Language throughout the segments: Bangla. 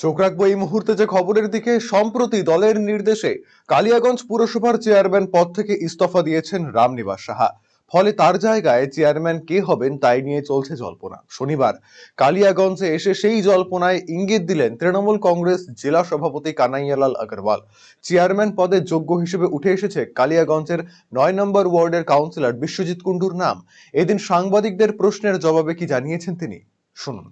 চোখ রাখব এই মুহূর্তে যে খবরের দিকে, সম্প্রতি দলের নির্দেশে কালিয়াগঞ্জ পুরসভার চেয়ারম্যান পদ থেকে ইস্তফা দিয়েছেন রামনিবাস সাহা। ফলে তার জায়গায় চেয়ারম্যান কে হবেন তাই নিয়ে চলছে জল্পনা। শনিবার কালিয়াগঞ্জে এসে সেই জল্পনায় ইঙ্গিত দিলেন তৃণমূল কংগ্রেস জেলা সভাপতি কানাইয়ালাল আগরওয়াল। চেয়ারম্যান পদে যোগ্য হিসেবে উঠে এসেছে কালিয়াগঞ্জের নয় নম্বর ওয়ার্ডের কাউন্সিলর বিশ্বজিৎ কুণ্ডুর নাম। এদিন সাংবাদিকদের প্রশ্নের জবাবে কি জানিয়েছেন তিনি? শুনুন।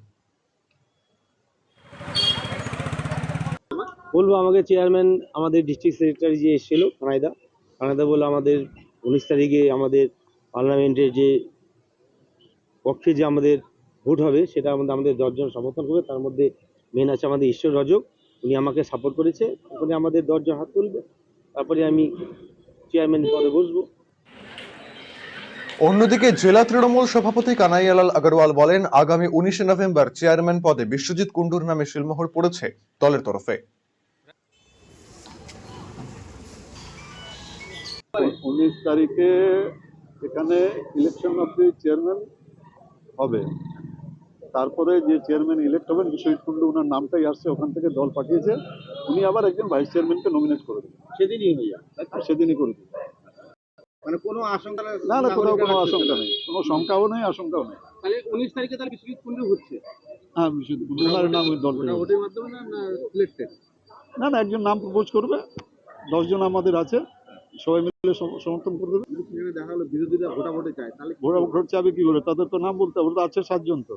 বলব আমাকে চেয়ারম্যান আমাদের ডিস্ট্রিক্ট সেক্রেটারি যে এসেছিল, কানাইদা। কানাইদা বলে আমাদের উনিশ তারিখে আমাদের পার্লামেন্টের যে পক্ষে যে আমাদের ভোট হবে, সেটা আমাদের আমাদের দশজন সমর্থন করবে। তার মধ্যে মেন আছে আমাদের ঈশ্বর রজক, উনি আমাকে সাপোর্ট করেছে। ওখানে আমাদের দশজন হাত তুলবে। তারপরে আমি চেয়ারম্যান পদে বসবো। অন্যদিকে জেলা তৃণমূল সভাপতি কানাইয়ালাল আগরওয়াল বলেন, আগামী উনিশে নভেম্বর চেয়ারম্যান পদে বিশ্বজিৎ কুণ্ডুর নামে শিলমোহর পড়েছে দলের তরফে। উনিশ তারিখে এখানে ইলেকশন অফ দি চেয়ারম্যান হবে। তারপরে যে চেয়ারম্যান ইলেক্ট হবেন বিশ্বজিৎ কুণ্ডু ওনার নামটাই আসছে ওখান থেকে দল পাঠিয়েছে। উনি আবার একজন ভাইস চেয়ারম্যানকে নমিনেট করে দেবেন। সেদিনই হয়ে যাবে সেদিনই করে দেবেন। মানে কোনো আশঙ্কা না না কোথাও কোনো আশঙ্কা নেই। কোনো শঙ্কাও নেই আশঙ্কাও নেই। তাহলে উনিশ তারিখে তাহলে বিশ্বজিৎ কুণ্ডু হচ্ছে? হ্যাঁ বিশ্বজিৎ কুণ্ডু। ওনার নাম দল ভোটের মাধ্যমে না সিলেক্টেড না না একজন নাম প্রপোজ করবে। দশজন আমাদের আছে। সবাই মিলে সমর্থন করে দেবে। দেখা গেলো বিরোধীরা ভোটাভুটি চায় তাহলে চাবে কি করে? তাদের তো নাম বলতে হবে তো আছে সাতজন তো।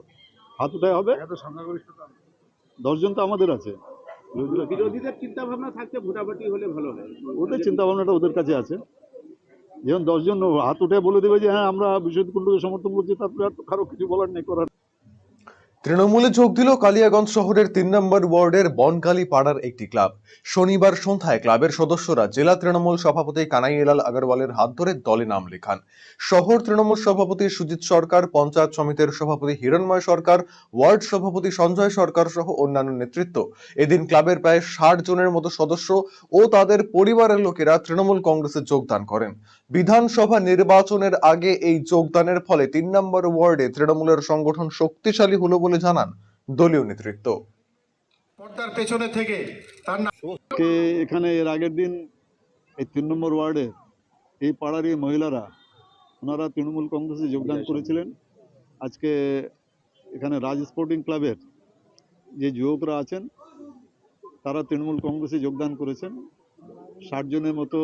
হাত উঠায় হবে? এত দশজন তো আমাদের আছে। বিরোধীদের চিন্তা ভাবনা থাকতে ভোটাভুটি হলে ভালো হয়। ওদের চিন্তা ভাবনাটা ওদের কাছে আছে। যেমন দশজন হাত উঠে বলে দেবে যে হ্যাঁ আমরা বিশ্বজিৎ কুণ্ডুকে সমর্থন করছি তারপরে আর তো কারও কিছু বলার নেই করার তৃণমূলে যোগ দিল কালিয়াগঞ্জ শহরের তিন নম্বর ওয়ার্ডের বনকালী পাড়ার একটি ক্লাব। শনিবার সন্ধ্যায় ক্লাবের সদস্যরা জেলা তৃণমূল সভাপতি কানাইয়ালাল আগরওয়ালের হাত ধরে দলে নাম লেখান। শহর তৃণমূল সভাপতি সুজিত সরকার, পঞ্চায়েত সমিতির সভাপতি হিরণময় সরকার, ওয়ার্ড সভাপতি সঞ্জয় সরকার সহ অন্যান্য নেতৃত্ব। এদিন ক্লাবের প্রায় ষাট জনের মতো সদস্য ও তাদের পরিবারের লোকেরা তৃণমূল কংগ্রেসে যোগদান করেন। বিধানসভা নির্বাচনের আগে এই যোগদানের ফলে তিন নম্বর ওয়ার্ডে তৃণমূলের সংগঠন শক্তিশালী হলো বলে জানান দলীয় নেতৃত্ব। পর্দার পেছনে থেকে তার এখানে এর আগের দিন এই তিন নম্বর ওয়ার্ডে এই পাড়ারই মহিলারা ওনারা তৃণমূল কংগ্রেসে যোগদান করেছিলেন। আজকে এখানে রাজ স্পোর্টিং ক্লাবের যে যুবকরা আছেন তারা তৃণমূল কংগ্রেসে যোগদান করেছেন। ষাট জনের মতো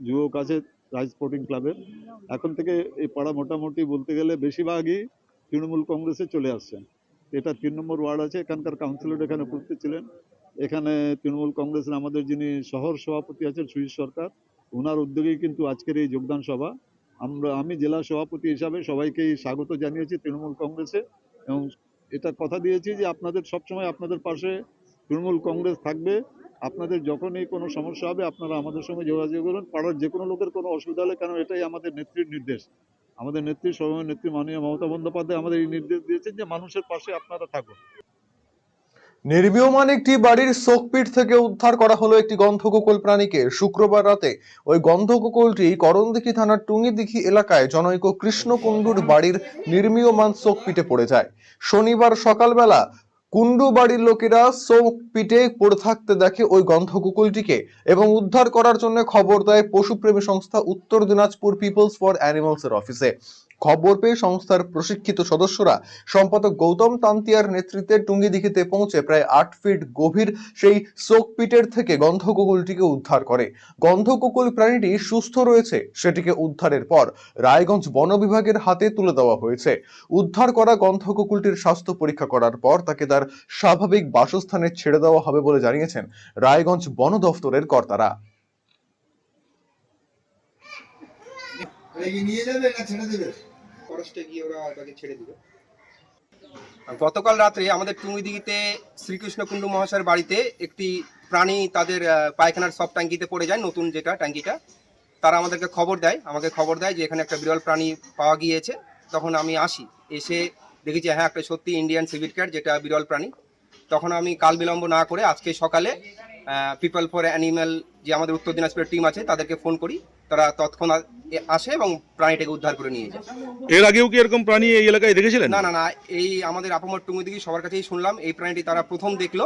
যুবক আছে রাজ স্পোর্টিং ক্লাবের। এখন থেকে এই পাড়া মোটামুটি বলতে গেলে বেশিরভাগই তৃণমূল কংগ্রেসে চলে আসছেন। এটা তিন নম্বর ওয়ার্ড আছে, এখানকার কাউন্সিলর এখানে উপস্থিত ছিলেন। এখানে তৃণমূল কংগ্রেসের আমাদের যিনি শহর সভাপতি আছেন সুজিত সরকার ওনার উদ্যোগেই কিন্তু আজকের এই যোগদান সভা। আমরা, আমি জেলা সভাপতি হিসাবে সবাইকেই স্বাগত জানিয়েছি তৃণমূল কংগ্রেসে এবং এটা কথা দিয়েছি যে আপনাদের সবসময় আপনাদের পাশে তৃণমূল কংগ্রেস থাকবে। আপনাদের যখনই কোনো সমস্যা হবে আপনারা আমাদের সঙ্গে যোগাযোগ করুন। পাড়ার যে কোনো লোকের কোনো অসুবিধা হলে কারণ এটাই আমাদের নেত্রীর নির্দেশ। আমাদের নেত্রী সর্বময় নেত্রী মাননীয় মমতা বন্দ্যোপাধ্যায় আমাদের এই নির্দেশ দিয়েছেন যে মানুষের পাশে আপনারা থাকুন। নির্মীয়মান একটি বাড়ির শোকপীঠ থেকে উদ্ধার করা হলো একটি গন্ধকুকুল প্রাণীকে। শুক্রবার রাতে ওই গন্ধকুকুলটি করণদিঘি থানার টুঙ্গিদিঘি এলাকায় জনৈক কৃষ্ণকুণ্ডুর বাড়ির নির্মীয়মান শোকপিঠে পড়ে যায়। শনিবার সকালবেলা কুণ্ডু বাড়ির লোকেরা শোকপীঠে পড়ে থাকতে দেখে ওই গন্ধ কুকুলটিকে এবং উদ্ধার করার জন্য খবর দেয় পশুপ্রেমী সংস্থা উত্তর দিনাজপুর পিপলস ফর অ্যানিমালসের অফিসে খবর পেয়ে সংস্থার প্রশিক্ষিত সদস্যরা সম্পাদক গৌতম তান্তিয়ার নেতৃত্বে টুঙ্গিদিঘিতে পৌঁছে প্রায় আট ফিট গভীর সেই শোকপিটের থেকে গন্ধকুকুলটিকে উদ্ধার করে। গন্ধকুকুল প্রাণীটি সুস্থ রয়েছে, সেটিকে উদ্ধারের পর রায়গঞ্জ বন বিভাগের হাতে তুলে দেওয়া হয়েছে। উদ্ধার করা গন্ধকুকুলটির স্বাস্থ্য পরীক্ষা করার পর তাকে তার স্বাভাবিক বাসস্থানে ছেড়ে দেওয়া হবে বলে জানিয়েছেন রায়গঞ্জ বন দফতরের কর্তারা। নিয়ে যাবে না ছেড়ে দেবে? ফরেস্টে গিয়ে ওরা ওটাকে ছেড়ে দিবে গতকাল রাত্রে আমাদের টুঙ্গিদিঘিতে শ্রীকৃষ্ণ কুণ্ডু মহাশয়ের বাড়িতে একটি প্রাণী তাদের পায়খানার সব ট্যাঙ্কিতে পড়ে যায়, নতুন যেটা ট্যাঙ্কিটা। তারা আমাদেরকে খবর দেয়, আমাকে খবর দেয় যে এখানে একটা বিরল প্রাণী পাওয়া গিয়েছে। তখন আমি আসি, এসে দেখি যে হ্যাঁ একটা সত্যি ইন্ডিয়ান সিভিট ক্যাট যেটা বিরল প্রাণী। তখন আমি কাল বিলম্ব না করে আজকে সকালে পিপল ফর অ্যানিম্যাল যে আমাদের উত্তর দিনাজপুরের টিম আছে তাদেরকে ফোন করি। তারা তৎক্ষণাৎ আসে এবং প্রাণীটাকে উদ্ধার করে নিয়ে যায়। এর আগেও কি এরকম প্রাণী এই এলাকায় দেখেছিলেন? না না না এই আমাদের আপামর টুঙ্গি দিকে সবার কাছেই শুনলাম। এই প্রাণীটি তারা প্রথম দেখল।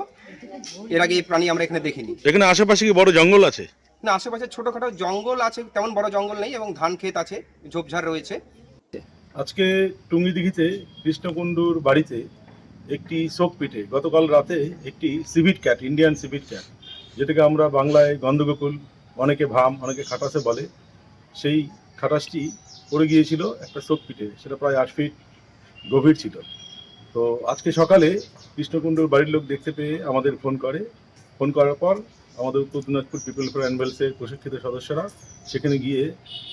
এর আগে এই প্রাণী আমরা এখানে দেখিনি। এখানে আশেপাশে কি বড় জঙ্গল আছে? না আশেপাশে ছোটখাটো জঙ্গল আছে তেমন বড় জঙ্গল নেই এবং ধান ক্ষেত আছে ঝোপঝাড় রয়েছে। আজকে টুঙ্গিদিঘিতে কৃষ্ণকুণ্ডুর বাড়িতে একটি শোক পিঠে গতকাল রাতে একটি civet cat Indian civet cat যেটাকে আমরা বাংলায় গন্ধগোকুল, অনেকে ভাম, অনেকে খাটাসে বলে, সেই খাটাসটি পড়ে গিয়েছিল একটা শোক পিঠে, সেটা প্রায় আট ফিট গভীর ছিল। তো আজকে সকালে কৃষ্ণকুণ্ডুর বাড়ির লোক দেখতে পেয়ে আমাদের ফোন করে। ফোন করার পর আমাদের উত্তর দিনাজপুর পিপল ফর অ্যানিমেলসের প্রশিক্ষিত সদস্যরা সেখানে গিয়ে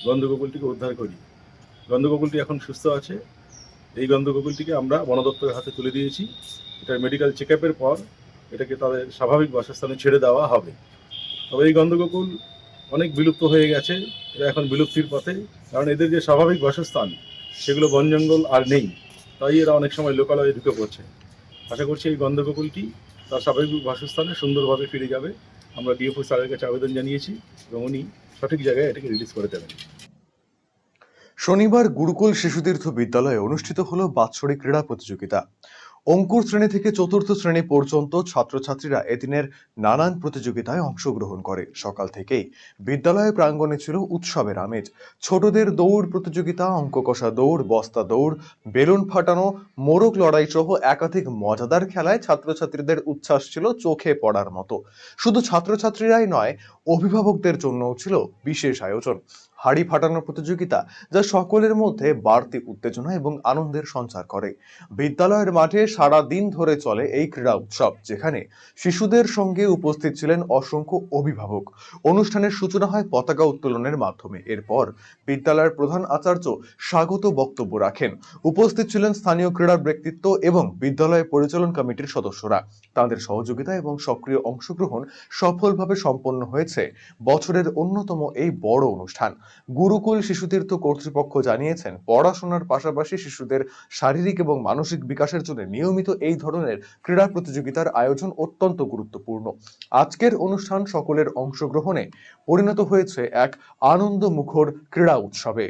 গন্ধগোকুলটিকে উদ্ধার করি গন্ধগোকুলটি এখন সুস্থ আছে। এই গন্ধগোকুলটিকে আমরা বন দপ্তরের হাতে তুলে দিয়েছি। এটার মেডিকেল চেক পর এটাকে তাদের স্বাভাবিক বাসস্থানে ছেড়ে দেওয়া হবে। তবে এই গন্ধগোকুল অনেক বিলুপ্ত হয়ে গেছে, এরা এখন বিলুপ্তির পথে। কারণ এদের যে স্বাভাবিক বাসস্থান, সেগুলো বন, জঙ্গল আর নেই। তাই এরা অনেক সময় লোকালয়ে ঢুকে পড়ছে। আশা করছি এই গন্ধগোকুলটি তার স্বাভাবিক বাসস্থানে সুন্দরভাবে ফিরে যাবে। আমরা ডিএফও স্যারের কাছে আবেদন জানিয়েছি এবং উনি সঠিক জায়গায় এটাকে রিলিজ করে দেবেন। শনিবার গুরুকুল শিশুতীর্থ বিদ্যালয়ে অনুষ্ঠিত হলো বাৎসরিক ক্রীড়া প্রতিযোগিতা। অঙ্কুর শ্রেণি থেকে চতুর্থ শ্রেণি পর্যন্ত ছাত্রছাত্রীরা এদিনের নানান প্রতিযোগিতায় অংশগ্রহণ করে। সকাল থেকেই বিদ্যালয় প্রাঙ্গণে ছিল উৎসবের আমেজ। ছোটদের দৌড় প্রতিযোগিতা অঙ্ক কষা দৌড়, বস্তা দৌড়, বেলুন ফাটানো, মোরগ লড়াই সহ একাধিক মজাদার খেলায় ছাত্রছাত্রীদের উচ্ছ্বাস ছিল চোখে পড়ার মতো। শুধু ছাত্রছাত্রীরাই নয়, অভিভাবকদের জন্যও ছিল বিশেষ আয়োজন। হাড়ি ফাটানোর প্রতিযোগিতা যা সকলের মধ্যে বাড়তি উত্তেজনা এবং আনন্দের সঞ্চার করে। বিদ্যালয়ের মাঠে সারা দিন ধরে চলে এই ক্রীড়া উৎসব, যেখানে শিশুদের সঙ্গে উপস্থিত ছিলেন অসংখ্য অভিভাবক। অনুষ্ঠানের সূচনা হয় পতাকা উত্তোলনের মাধ্যমে। এরপর বিদ্যালয়ের প্রধান আচার্য স্বাগত বক্তব্য রাখেন। উপস্থিত ছিলেন স্থানীয় ক্রীড়ার ব্যক্তিত্ব এবং বিদ্যালয় পরিচালন কমিটির সদস্যরা। তাদের সহযোগিতা এবং সক্রিয় অংশগ্রহণ সফলভাবে সম্পন্ন হয়েছে বছরের অন্যতম এই বড় অনুষ্ঠান। গুরুকুল শিশুতীর্থ কর্তৃপক্ষ জানিয়েছেন, পড়াশোনার পাশাপাশি শিশুদের শারীরিক এবং মানসিক বিকাশের জন্য নিয়মিত এই ধরনের ক্রীড়া প্রতিযোগিতার আয়োজন অত্যন্ত গুরুত্বপূর্ণ। আজকের অনুষ্ঠান সকলের অংশগ্রহণে পরিণত হয়েছে এক আনন্দ মুখর ক্রীড়া উৎসবে।